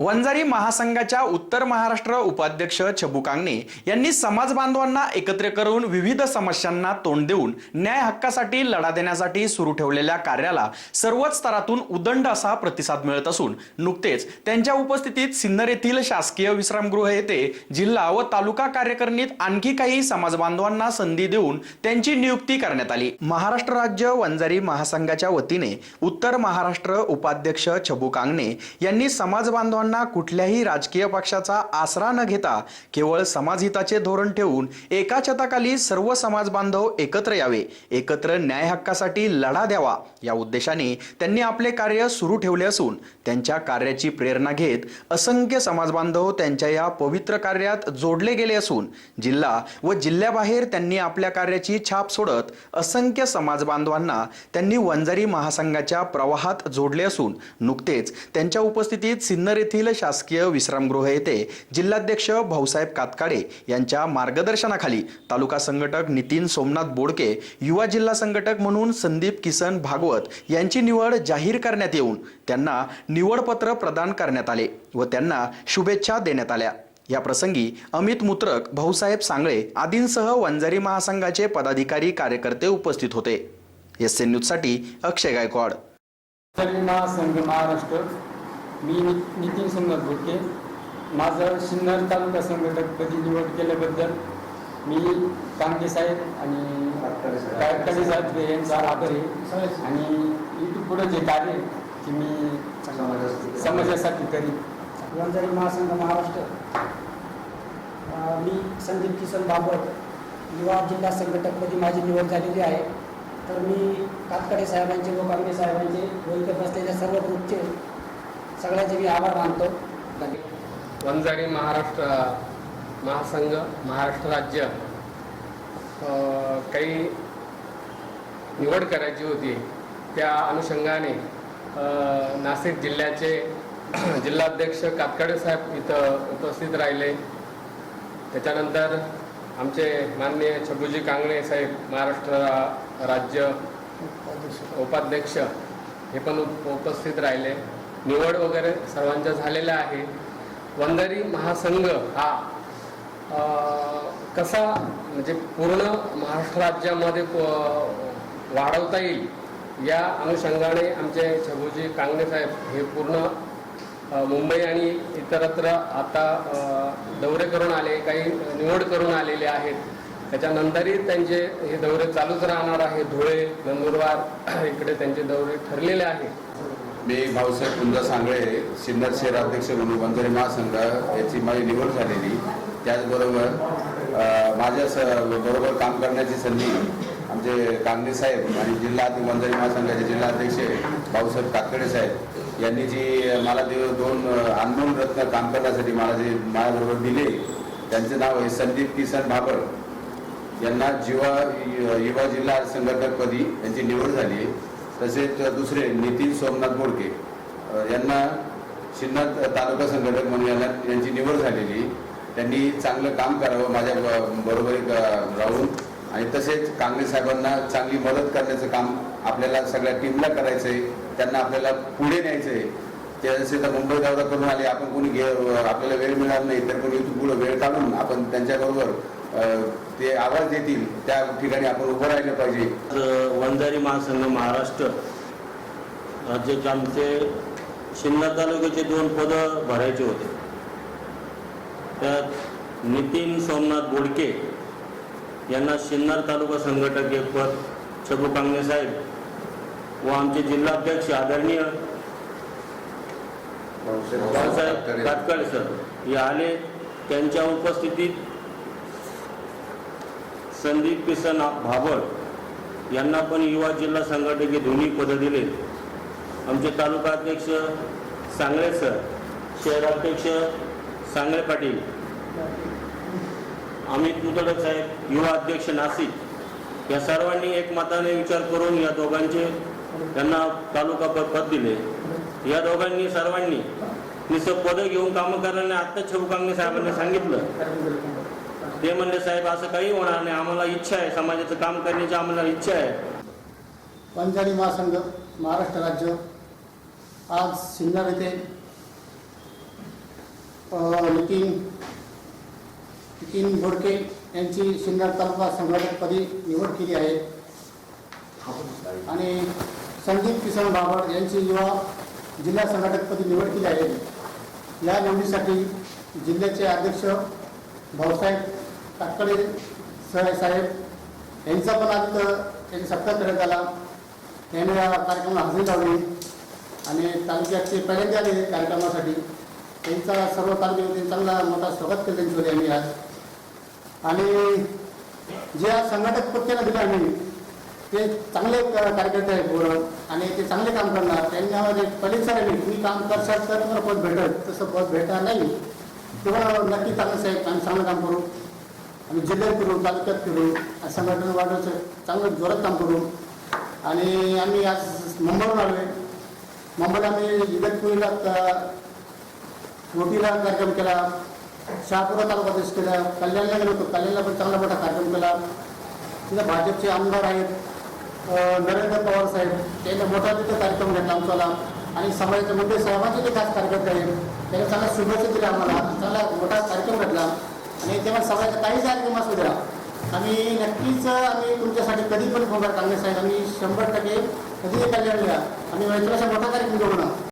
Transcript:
वंजारी महासंघाच्या उत्तर महाराष्ट्र उपाध्यक्ष छबू कांगणे यांनी समाज बांधवांना एकत्र करून विविध समस्यांना तोंड देऊन न्याय हक्कासाठी लढा देण्यासाठी सुरू ठेवलेल्या कार्याला सर्वच स्तरातून उदंड असा प्रतिसाद मिळत असून नुकतेच त्यांच्या उपस्थितीत सिन्नर येथील शासकीय विश्रामगृह येथे जिल्हा व तालुका कार्यकारिणीत आणखी काही समाज बांधवांना संधी देऊन त्यांची नियुक्ती करण्यात आली. महाराष्ट्र राज्य वंजारी महासंघाच्या वतीने उत्तर महाराष्ट्र उपाध्यक्ष छबू कांगणे यांनी समाज बांधवांना कुठल्याही राजकीय पक्षाचा आसरा न घेता केवळ समाजहिताचे धोरण ठेवून एका छताखाली सर्व समाज बांधव एकत्र यावे एकत्र न्याय हक्कासाठी लढा द्यावा या उद्देशाने त्यांनी आपले कार्य सुरू ठेवले असून त्यांच्या कार्याची प्रेरणा घेत असंख्य समाज बांधव त्यांच्या या पवित्र कार्यात जोडले गेले असून जिल्हा व जिल्ह्याबाहेर त्यांनी आपल्या कार्याची छाप सोडत असंख्य समाज बांधवांना त्यांनी वंजारी महासंघाच्या प्रवाहात जोडले असून नुकतेच त्यांच्या उपस्थितीत सिन्नर येथील शासकीय विश्रामगृह येथे जिल्हाध्यक्ष भाऊसाहेब कातकाडे यांच्या मार्गदर्शनाखाली तालुका संघटक नितीन सोमनाथ बोडके युवा जिल्हा संघटक म्हणून संदीप किसन भागवत यांची निवड जाहीर करण्यात येऊन त्यांना निवडपत्र प्रदान करण्यात आले व त्यांना शुभेच्छा देण्यात आल्या. या प्रसंगी अमित मुत्रक भाऊसाहेब सांगळे आदींसह वंजारी महासंघाचे पदाधिकारी कार्यकर्ते उपस्थित होते. एस एन न्यूजसाठी अक्षय गायकवाड. महासंघ महाराष्ट्र. मी नि- नितीन सुंदर भुटके माझं सिन्नर तालुका संघटकपदी निवड केल्याबद्दल मी कांगे साहेब आणि काळकडे साहेब. यांचा आभारी आहे. आणि इथून पुढे जे कार्य ते मी समाजासाठी करीन. वंजारी महासंघ महाराष्ट्र मी संदीप किसन बाबर युवा जिल्हा संघटकपदी माझी निवड झालेली आहे. तर मी कातकडे साहेबांचे व कांबळे साहेबांचे व इथे बसलेल्या सर्व ग्रुपचे सगळ्यांचे मी आभार मानतो. वंजारी महाराष्ट्र महासंघ महाराष्ट्र राज्य काही निवड करायची होती त्या अनुषंगाने नाशिक जिल्ह्याचे जिल्हाध्यक्ष कातकाडे साहेब इथं उपस्थित राहिले. त्याच्यानंतर आमचे माननीय छबुजी कांगणे साहेब महाराष्ट्र राज्य उपाध्यक्ष हे पण उप- उपस्थित राहिले. निवड वगैरे सर्वांच्या झालेल्या आहे. वंजारी महासंघ हा कसा म्हणजे पूर्ण महाराष्ट्र राज्यामध्ये प- वाढवता येईल या अनुषंगाने आमचे छगूजी कांगणे साहेब हे पूर्ण मुंबई आणि इतरत्र आता दौरे करून आले काही निवड करून आलेले आहेत. त्याच्यानंतरही त्यांचे हे दौरे चालूच राहणार आहे. धुळे नंदुरबार इकडे त्यांचे दौरे ठरलेले आहेत. मी भाऊसाहेब कुंदा सांगळे सिन्नर शहराध्यक्ष म्हणून बंधारे महासंघ याची माझी निवड झालेली. त्याचबरोबर माझ्या स बरोबर काम करण्याची संधी आमचे कांगणे साहेब आणि जिल्हा बंधारे महासंघाचे जिल्हाध्यक्ष भाऊसाहेब कातकडे साहेब यांनी जी मला ते दोन अनमोल रत्न काम करण्यासाठी मला जे माझ्याबरोबर दिले त्यांचे नाव आहे संदीप किसन भाबर. यांना जिवा युवा जिल्हा संघटकपदी यांची निवड झाली आहे. तसेच दुसरे नितीन सोमनाथ बोडके. यांना सिन्नर तालुका संघटक म्हणून यांना यांची निवड झालेली. त्यांनी चांगलं काम करावं माझ्या बरोबर राहून. आणि तसेच कांगणे साहेबांना चांगली मदत करण्याचं काम आपल्याला सगळ्या टीमला करायचं आहे त्यांना आपल्याला पुढे न्यायचं आहे ते तर मुंबई दौरा करून आले आपण कोणी घे आपल्याला वेळ मिळाला नाही तर कोणी पुढं पुढे वेळ काढून आपण त्यांच्याबरोबर ते आवाज देतील त्या ठिकाणी आपण उभं राहिलं पाहिजे. आज वंजारी महासंघ महाराष्ट्र राज्याचे आमचे सिन्नर तालुक्याचे दोन पदं भरायचे होते. त्यात नितीन सोमनाथ बोडके यांना सिन्नर तालुका संघटक एक पद छबू कांगणे साहेब व आमचे जिल्हाध्यक्ष आदरणीय बाळासाहेब कातकाळे सर हे आले. त्यांच्या उपस्थितीत संदीप किसन भाभड यांना पण युवा जिल्हा संघटने दोन्ही पदं दिले. आमचे तालुका अध्यक्ष सांगळे सर शहराध्यक्ष सांगळे पाटील अमित मुतडक साहेब युवा अध्यक्ष नाशिक या सर्वांनी एकमताने विचार करून या दोघांचे त्यांना तालुका पद पद दिले. या दोघांनी सर्वांनी निसं पदं घेऊन कामं करण्याने आत्ता छबू कांगणे साहेबांनी सांगितलं. ते म्हणले साहेब असं काही होणार नाही. आम्हाला इच्छा आहे. समाजाचं काम करण्याची आम्हाला इच्छा आहे. वंजारी महासंघ महाराष्ट्र राज्य आज सिन्नर येथे नितीन नितीन बोडके यांची सिन्नर तालुका संघटकपदी निवड केली आहे. आणि संदीप किसन बाबर यांची युवा जिल्हा संघटकपदी निवड केली आहे. या निवडीसाठी जिल्ह्याचे अध्यक्ष भाऊसाहेब ताकडे सहाय साहेब यांचा पण आज एक त्यांनी सत्कार करण्यात आला. त्यांनी या कार्यक्रमाला हजेरी लावली आणि तालुक्याचे पहिल्यांदा आले कार्यक्रमासाठी. त्यांचा सर्व तालुक्यामध्ये चांगला मोठा स्वागत केलं त्यांच्यावर आम्ही आज. आणि जे आज संघटक पक्षाला दिलं आम्ही ते चांगले कार्यकर्ते आहेत बोलत आणि ते चांगले काम करणार. त्यांना पहिले सर आहे तुम्ही काम करशाल तर तुम्हाला पद भेटत तसं पद भेटणार नाही. तेव्हा नक्की चांगलं साहेब आम्ही चांगलं काम करू. आम्ही जिल्ह्यात फिरू तालुक्यात फिरू आणि संघटन वाढवायचं चांगलं जोरात काम करू आणि आम्ही आज मुंबईवर आलो आहे मुंबईला आम्ही इगतपुरीला क- मोठीला कार्यक्रम केला शहापुरा तालुका देश केला कल्याणला गेलो होतो. कल्याणला पण चांगला मोठा कार्यक्रम केला. तिथं भाजपचे आमदार आहेत नरेंद्र पवार साहेब त्यांना मोठा तिथं कार्यक्रम घेतला आमच्याला. आणि समाजाचे मोठे साहेबांचे ते खास कार्यकर्ते आहेत. त्यांना चांगला शुभेच्छा दिल्या आम्हाला. चांगला मोठा कार्यक्रम घेतला. आणि तेव्हा समाजाचा काही कार्यक्रम असू द्या आम्ही नक्कीच आम्ही तुमच्यासाठी कधी पण फोन काँग्रेस साहेब आम्ही शंभर टक्के कधी कल्याण घ्या आम्ही तुला मोठा कार्यक्रम घेऊ ना